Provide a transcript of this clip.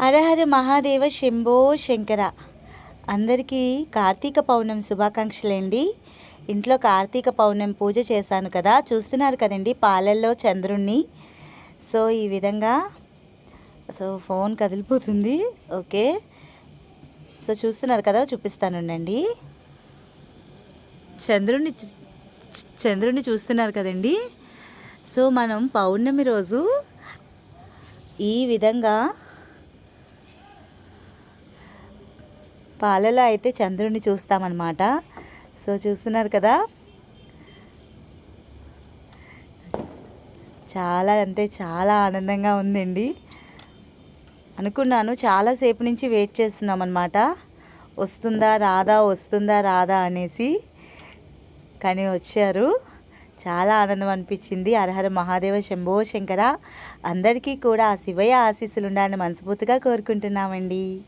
హరహర మహాదేవ శంభో శంకర. అందరికీ కార్తీక పౌర్ణమి శుభాకాంక్షలండి ఇంట్లో కార్తీక పౌర్ణమి పూజ చేశాను కదా చూస్తున్నారు కదండి పాలల్లో చంద్రుణ్ణి. సో ఈ విధంగా సో ఫోన్ కదిలిపోతుంది. ఓకే. సో చూస్తున్నారు కదా చూపిస్తానుండండి చంద్రుణ్ణి చంద్రుణ్ణి చూస్తున్నారు కదండి. సో మనం పౌర్ణమి రోజు ఈ విధంగా పాలలో అయితే చంద్రుడిని చూస్తామన్నమాట. సో చూస్తున్నారు కదా? చాలా అంటే చాలా ఆనందంగా ఉందండి. అనుకున్నాను చాలాసేపు నుంచి వెయిట్ చేస్తున్నాం అనమాట వస్తుందా రాదా? వస్తుందా రాదా అనేసి కానీ వచ్చారు. చాలా ఆనందం అనిపించింది. అర్హర మహాదేవ శంభో శంకర. అందరికీ కూడా ఆ శివయ్య ఆశీస్సులు ఉండాలని మనస్ఫూర్తిగా కోరుకుంటున్నామండి.